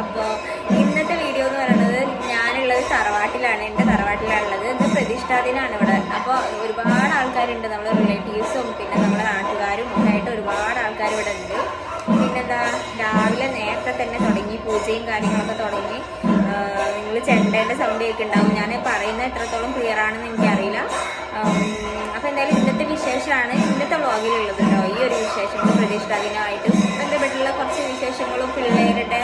അപ്പോൾ ഇന്നത്തെ വീഡിയോ എന്ന് പറയുന്നത് ഞാനുള്ളത് തറവാട്ടിലാണ് എന്റെ തറവാട്ടിലാണുള്ളത്. ഇത് പ്രതിഷ്ഠാദിനാണ് ഇവിടെ. അപ്പോൾ ഒരുപാട് ആൾക്കാരുണ്ട് നമ്മുടെ റിലേറ്റീവ്സും പിന്നെ നമ്മുടെ നാട്ടുകാരും ഒക്കെ ആയിട്ട് ഒരുപാട് ആൾക്കാർ ഇവിടെ ഉണ്ട്. പിന്നെന്താ രാവിലെ നേരത്തെ തന്നെ തുടങ്ങി പൂജയും കാര്യങ്ങളൊക്കെ തുടങ്ങി. നിങ്ങൾ ചെണ്ടേന്റെ സൗണ്ട് കേൾക്കുന്നുണ്ടാവും ഞാൻ പറയുന്നത് എത്രത്തോളം ക്ലിയർ ആണെന്ന് എനിക്കറിയില്ല. അപ്പോൾ എന്തായാലും ഇന്നത്തെ വിശേഷമാണ്. ഇന്നത്തെ വ്ളോഗിലുള്ളത് കേട്ടോ ഈ ഒരു വിശേഷം പ്രതിഷ്ഠാ ദിനമായിട്ട് ബന്ധപ്പെട്ടുള്ള കുറച്ച് വിശേഷങ്ങളും പിള്ളേരുടെ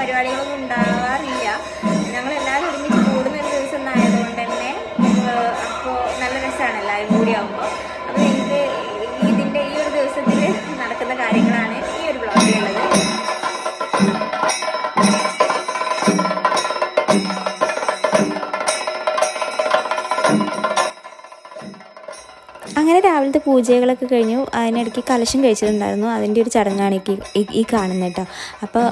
പരിപാടികളൊന്നും ഉണ്ടാവാറില്ല. ഞങ്ങളെല്ലാവരും ഒരുമിച്ച് കൂടുന്ന ഒരു ദിവസം ആയതുകൊണ്ട് തന്നെ അപ്പോൾ നല്ല രസമാണ് എല്ലാവരും കൂടി ആകുമ്പോൾ അപ്പോൾ രാവിലത്തെ പൂജകളൊക്കെ കഴിഞ്ഞു. അതിനിടയ്ക്ക് കലശം കഴിച്ചിട്ടുണ്ടായിരുന്നു. അതിന്റെ ഒരു ചടങ്ങാണ് ഈ ഈ- കാണുന്നത് കേട്ടോ. അപ്പോൾ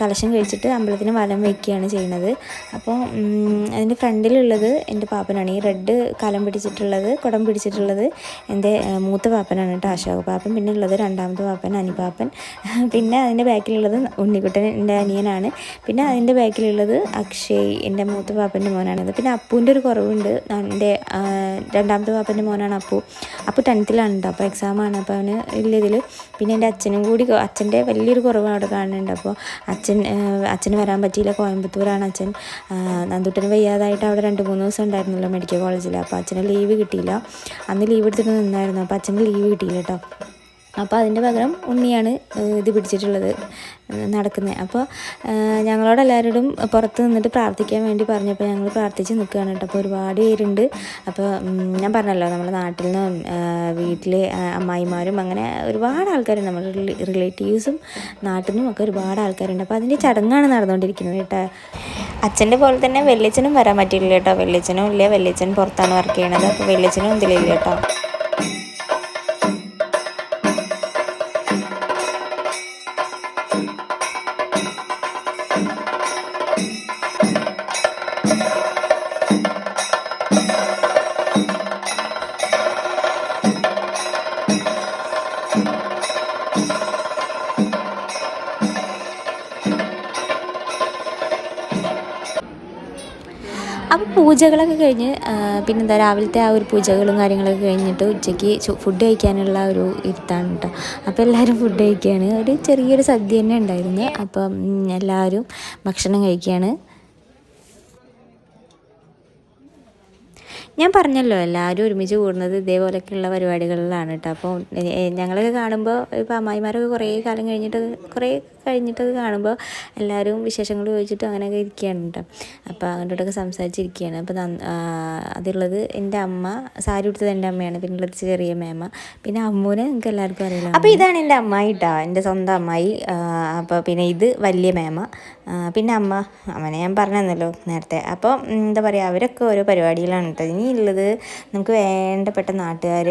കലശം കഴിച്ചിട്ട് അമ്പലത്തിന് വലം വയ്ക്കുകയാണ് ചെയ്യുന്നത്. അപ്പോൾ അതിന്റെ ഫ്രണ്ടിലുള്ളത് എന്റെ പാപ്പനാണ്. ഈ റെഡ് കലം പിടിച്ചിട്ടുള്ളത് കുടം പിടിച്ചിട്ടുള്ളത് എന്റെ മൂത്ത പാപ്പനാണ് കേട്ടോ അശോക പാപ്പൻ. പിന്നെ ഉള്ളത് രണ്ടാമത്തെ പാപ്പൻ അനിപാപ്പൻ പിന്നെ അതിന്റെ ബാക്കിലുള്ളത് ഉണ്ണിക്കുട്ടൻ എന്റെ അനിയനാണ്. പിന്നെ അതിന്റെ ബാക്കിലുള്ളത് അക്ഷയ് എന്റെ മൂത്ത പാപ്പന്റെ മോനാണത് പിന്നെ അപ്പൂന്റെ ഒരു കുറവുണ്ട്. എന്റെ രണ്ടാമത്തെ പാപ്പന്റെ മോനാണ് അപ്പു. അപ്പോൾ ടെൻത്തിലാണ് കേട്ടോ അപ്പോൾ എക്സാമാണ് അപ്പോൾ അവന് ഇല്ല ഇതിൽ പിന്നെ എന്റെ അച്ഛനും കൂടി അച്ഛന്റെ വലിയൊരു കുറവാണ് അവിടെ കാണുന്നുണ്ട്. അപ്പോൾ അച്ഛൻ അച്ഛന് വരാൻ പറ്റിയില്ല. കോയമ്പത്തൂരാണ് അച്ഛൻ. നന്ദുട്ടന് വയ്യാതായിട്ട് അവിടെ രണ്ട് മൂന്ന് ദിവസം ഉണ്ടായിരുന്നല്ലോ മെഡിക്കൽ കോളേജിൽ അപ്പോൾ അച്ഛന് ലീവ് കിട്ടിയില്ല. അന്ന് ലീവ് എടുത്തിട്ട് നിന്നായിരുന്നു. അപ്പോൾ അച്ഛന് ലീവ് കിട്ടിയില്ല കേട്ടോ. അപ്പോൾ അതിന്റെ പകരം ഉണ്ണിയാണ് ഇത് പിടിച്ചിട്ടുള്ളത് നടക്കുന്നത്. അപ്പോൾ ഞങ്ങളോട് എല്ലാവരോടും പുറത്ത് നിന്നിട്ട് പ്രാർത്ഥിക്കാൻ വേണ്ടി പറഞ്ഞപ്പോൾ ഞങ്ങൾ പ്രാർത്ഥിച്ച് നിൽക്കുകയാണ് കേട്ടോ. അപ്പോൾ ഒരുപാട് പേരുണ്ട്. അപ്പോൾ ഞാൻ പറഞ്ഞല്ലോ നമ്മുടെ നാട്ടിൽ നിന്നും വീട്ടിലെ അമ്മായിമാരും അങ്ങനെ ഒരുപാട് ആൾക്കാരുണ്ട്. നമ്മുടെ റിലേറ്റീവ്സും നാട്ടിൽ നിന്നും ഒക്കെ ഒരുപാട് ആൾക്കാരുണ്ട്. അപ്പോൾ അതിന്റെ ചടങ്ങാണ് നടന്നുകൊണ്ടിരിക്കുന്നത് കേട്ടോ. അച്ഛന്റെ പോലെ തന്നെ വെള്ളിച്ചനും വരാൻ പറ്റിയില്ല കേട്ടോ. വെള്ളിച്ചനും ഇല്ല. വെള്ളിച്ചൻ പുറത്താണ് വർക്ക് ചെയ്യണത്. അപ്പോൾ വെള്ളിച്ചനും ഇതിലില്ല കേട്ടോ. പൂജകളൊക്കെ കഴിഞ്ഞ് പിന്നെന്താ രാവിലത്തെ ആ ഒരു പൂജകളും കാര്യങ്ങളൊക്കെ കഴിഞ്ഞിട്ട് ഉച്ചയ്ക്ക് ഫുഡ് കഴിക്കാനുള്ള ഒരു ഇരുത്താണ് കേട്ടോ അപ്പോൾ എല്ലാവരും ഫുഡ് കഴിക്കുകയാണ് ഒരു ചെറിയൊരു സദ്യ തന്നെ ഉണ്ടായിരുന്നു. അപ്പം എല്ലാവരും ഭക്ഷണം കഴിക്കുകയാണ് ഞാൻ പറഞ്ഞല്ലോ എല്ലാവരും ഒരുമിച്ച് കൂടുന്നത് ഇതേപോലെയൊക്കെയുള്ള പരിപാടികളിലാണ് കേട്ടോ അപ്പോൾ ഞങ്ങളൊക്കെ കാണുമ്പോൾ ഇപ്പോൾ അമ്മായിമാരൊക്കെ കുറേ കാലം കഴിഞ്ഞിട്ട് കുറേ കഴിഞ്ഞിട്ടൊക്കെ കാണുമ്പോൾ എല്ലാവരും വിശേഷങ്ങൾ ചോദിച്ചിട്ട് അങ്ങനെയൊക്കെ ഇരിക്കുകയാണ് കേട്ടോ. അപ്പോൾ അങ്ങോട്ടൊക്കെ സംസാരിച്ചിരിക്കുകയാണ്. അപ്പോൾ അതുള്ളത് എന്റെ അമ്മ സാരി ഉടുത്തത് എന്റെ അമ്മയാണ്. പിന്നെ ഉള്ളത് ചെറിയ മേമ. പിന്നെ അമ്മൂനെ നിങ്ങൾക്ക് എല്ലാവർക്കും അറിയില്ല അപ്പോൾ ഇതാണ് എന്റെ അമ്മായി കേട്ടോ. എന്റെ സ്വന്തം അമ്മായി. അപ്പോൾ പിന്നെ ഇത് വലിയ മേമ. പിന്നെ അമ്മ. അമ്മനെ ഞാൻ പറഞ്ഞല്ലോ നേരത്തെ. അപ്പോൾ എന്താ പറയുക അവരൊക്കെ ഓരോ പരിപാടികളാണ് കേട്ടോ. ഇനി ഉള്ളത് നമുക്ക് വേണ്ടപ്പെട്ട നാട്ടുകാർ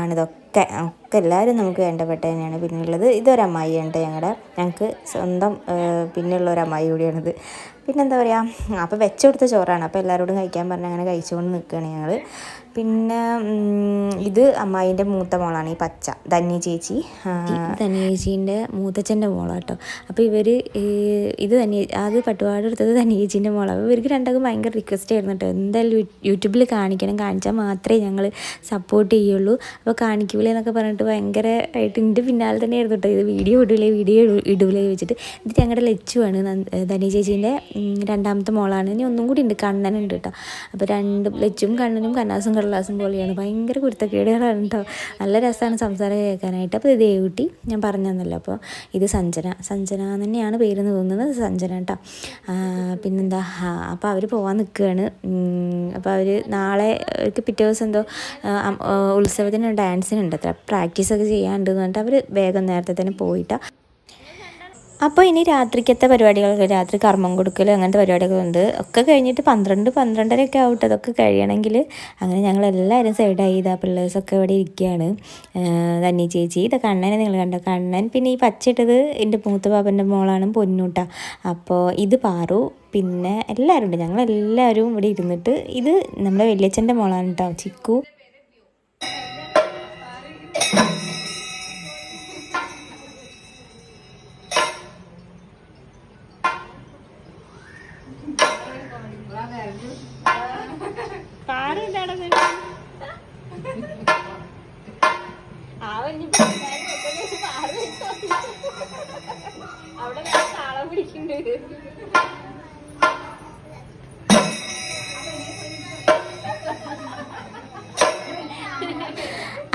ആണിതൊക്കെ. ഒക്കെ എല്ലാവരും നമുക്ക് വേണ്ടപ്പെട്ട തന്നെയാണ്. പിന്നെയുള്ളത് ഇതൊരു ഉണ്ട് ഞങ്ങളുടെ ഞങ്ങൾക്ക് സ്വന്തം പിന്നെയുള്ള ഒരു അമ്മായി കൂടിയാണിത്. പിന്നെന്താ പറയുക അപ്പോൾ വെച്ച് കൊടുത്ത ചോറാണ്. അപ്പോൾ എല്ലാവരോടും കഴിക്കാൻ പറഞ്ഞ് അങ്ങനെ കഴിച്ചുകൊണ്ട് നിൽക്കുകയാണ് ഞങ്ങൾ പിന്നെ ഇത് അമ്മായിന്റെ മൂത്ത മോളാണ് ഈ പച്ച ധന്യ ചേച്ചി. ധന്യ ചേച്ചീന്റെ മൂത്തച്ഛന്റെ മോളാണ് കേട്ടോ അപ്പോൾ ഇവർ ഇത് തന്നെ അത് പട്ടുപാട് എടുത്തത് ധന്യ ചേച്ചീന്റെ മോളാണ് അപ്പോൾ ഇവർക്ക് രണ്ടാൾക്കും ഭയങ്കര റിക്വസ്റ്റ് ആയിരുന്നു കേട്ടോ എന്തായാലും യൂട്യൂബിൽ കാണിക്കണം. കാണിച്ചാൽ മാത്രമേ ഞങ്ങൾ സപ്പോർട്ട് ചെയ്യുള്ളൂ. അപ്പോൾ കാണിക്കൂലേ എന്നൊക്കെ പറഞ്ഞിട്ട് ഭയങ്കര ആയിട്ട് എന്റെ പിന്നാലെ തന്നെ ആയിരുന്നു കേട്ടോ ഇത്. വീഡിയോ ഇടൂലേ വീഡിയോ ഇടൂലേ ചോദിച്ചിട്ട്. എന്നിട്ട് ഞങ്ങളുടെ ലച്ചുവാണ് ധനി ചേച്ചീന്റെ രണ്ടാമത്തെ മോളാണ്. ഇനി ഒന്നും കൂടി ഉണ്ട് കണ്ണനുണ്ട് കേട്ടോ അപ്പോൾ രണ്ട് ലച്ചും കണ്ണനും കന്നാസും കടലാസും പോലെയാണ്. ഭയങ്കര കുരുത്തക്കേടുകളാണ് കേട്ടോ നല്ല രസമാണ് സംസാരം കേൾക്കാനായിട്ട്. അപ്പോൾ ഇത് ദേവുട്ടി ഞാൻ പറഞ്ഞു തന്നല്ലോ അപ്പോൾ ഇത് സഞ്ജന. സഞ്ജന എന്ന് തന്നെയാണ് പേരെന്ന് തോന്നുന്നത്. സഞ്ജന കേട്ടോ പിന്നെന്താ? അപ്പോൾ അവർ പോകാൻ നിൽക്കുകയാണ് അപ്പോൾ അവർ നാളെ അവർക്ക് പിറ്റേ ദിവസം എന്തോ ഉത്സവത്തിന് ഡാൻസിനുണ്ട് അത്ര പ്രാക്ടീസൊക്കെ ചെയ്യാനുണ്ട് എന്ന് പറഞ്ഞിട്ട് അവർ വേഗം നേരത്തെ തന്നെ പോയിട്ടാ. അപ്പോൾ ഇനി രാത്രിക്കത്തെ പരിപാടികളൊക്കെ രാത്രി കർമ്മം കൊടുക്കൽ അങ്ങനത്തെ പരിപാടികളുണ്ട് ഒക്കെ കഴിഞ്ഞിട്ട് പന്ത്രണ്ട് പന്ത്രണ്ടരയൊക്കെ ആവട്ടെ അതൊക്കെ കഴിയണമെങ്കിൽ അങ്ങനെ ഞങ്ങൾ എല്ലാവരും സൈഡായി ഇതാ പിള്ളേഴ്സൊക്കെ ഇവിടെ ഇരിക്കുകയാണ്. തന്നി ചേച്ചി ഇതൊക്കെ കണ്ണനെ നിങ്ങൾ കണ്ടോ? കണ്ണൻ പിന്നെ ഈ പച്ചിട്ടത് എന്റെ മൂത്ത പാപ്പന്റെ മോളാണ് പൊന്നൂട്ട. അപ്പോൾ ഇത് പാറു പിന്നെ എല്ലാവരും ഉണ്ട് ഞങ്ങളെല്ലാവരും ഇവിടെ ഇരുന്നിട്ട് ഇത് നമ്മുടെ വലിയച്ഛന്റെ മോളാണ് കേട്ടോ ചിക്കു. അവിടെ താളം പിടിക്കുന്നുണ്ട്.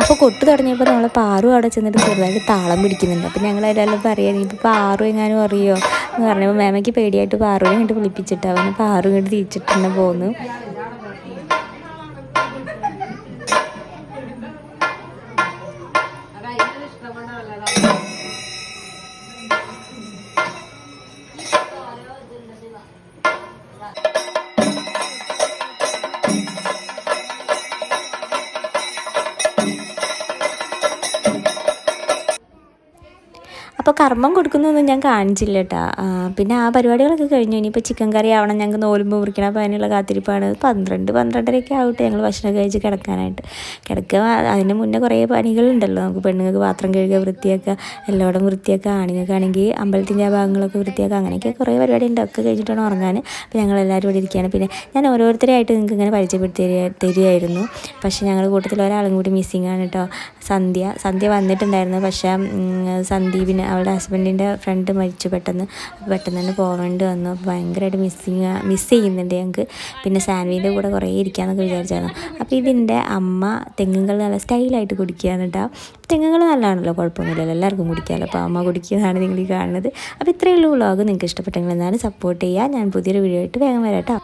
അപ്പോൾ കൊട്ട് തുടങ്ങിയപ്പോൾ നമ്മളെ പാറു അവിടെ ചെന്നിട്ട് ചെറുതായിട്ട് താളം പിടിക്കുന്നുണ്ട്. അപ്പോൾ ഞങ്ങൾ അതിലെല്ലാം പറയാം നീ ഇപ്പോൾ പാറു എങ്ങാനും അറിയോ? എന്ന് പറഞ്ഞപ്പോൾ മേമയ്ക്ക് പേടിയായിട്ട് പാറുവിനെ ഇങ്ങോട്ട് വിളിപ്പിച്ചിട്ട് അവന് പാറു ഇങ്ങോട്ട് തിരിച്ചിട്ടുണ്ടെന്ന് പോന്നു. അപ്പോൾ കർമ്മം കൊടുക്കുന്നൊന്നും ഞാൻ കാണിച്ചില്ല കേട്ടോ പിന്നെ ആ പരിപാടികളൊക്കെ കഴിഞ്ഞു. ഇനിയിപ്പോൾ ചിക്കൻ കറി ആവണം. ഞങ്ങൾക്ക് നോലുമ്പ് മുറിക്കണം അപ്പോൾ അതിനുള്ള കാത്തിരിപ്പാണ് പന്ത്രണ്ട് പന്ത്രണ്ടരയൊക്കെ ആവട്ടെ ഞങ്ങൾ ഭക്ഷണം കഴിച്ച് കിടക്കാനായിട്ട്. കിടക്കുക അതിന് മുന്നേ കുറേ പണികളുണ്ടല്ലോ നമുക്ക് പെണ്ണുങ്ങൾക്ക് പാത്രം കഴുകുക വൃത്തിയാക്കുക എല്ലായിടും വൃത്തിയാക്കുക ആണുങ്ങൾക്കാണെങ്കിൽ അമ്പലത്തിന്റെ ആ ഭാഗങ്ങളൊക്കെ വൃത്തിയാക്കുക അങ്ങനെയൊക്കെ കുറേ പരിപാടി ഉണ്ട് ഒക്കെ കഴിഞ്ഞിട്ടാണ് ഉറങ്ങാൻ അപ്പോൾ ഞങ്ങൾ എല്ലാവരും ഇവിടെ ഇരിക്കുകയാണ്. പിന്നെ ഞാൻ ഓരോരുത്തരെയായിട്ട് നിങ്ങൾക്ക് ഇങ്ങനെ പരിചയപ്പെടുത്തി തരിക- തരികയായിരുന്നു. പക്ഷേ ഞങ്ങളുടെ കൂട്ടത്തിൽ ഒരാളും കൂടി മിസ്സിങ് ആണ് കേട്ടോ സന്ധ്യ സന്ധ്യ വന്നിട്ടുണ്ടായിരുന്നു. പക്ഷേ സന്ദീപിന് അവളുടെ ഹസ്ബൻഡിന്റെ ഫ്രണ്ട് മരിച്ചു പെട്ടെന്ന്. പെട്ടെന്ന് തന്നെ പോകേണ്ടി വന്നു. ഭയങ്കരമായിട്ട് മിസ്സിങ് മിസ്സ് ചെയ്യുന്നുണ്ട് ഞങ്ങൾക്ക് പിന്നെ സാൻവിന്റെ കൂടെ കുറേ ഇരിക്കാമെന്നൊക്കെ വിചാരിച്ചായിരുന്നു. അപ്പോൾ ഇതിന്റെ അമ്മ തെങ്ങുകൾ നല്ല സ്റ്റൈലായിട്ട് കുടിക്കുകയാണ് കേട്ടോ തെങ്ങുകൾ നല്ലതാണല്ലോ കുഴപ്പമൊന്നുമില്ലല്ലോ. എല്ലാവർക്കും കുടിക്കാമല്ലോ. അപ്പോൾ അമ്മ കുടിക്കുന്നതാണ് നിങ്ങൾ ഈ കാണുന്നത്. അപ്പോൾ ഇത്രയേ ഉള്ളൂ വ്ളോഗ്. നിങ്ങൾക്ക് ഇഷ്ടപ്പെട്ടെങ്കിൽ എന്നാലും സപ്പോർട്ട് ചെയ്യുക. ഞാൻ പുതിയൊരു വീഡിയോ ആയിട്ട് വേഗം വരാം കേട്ടോ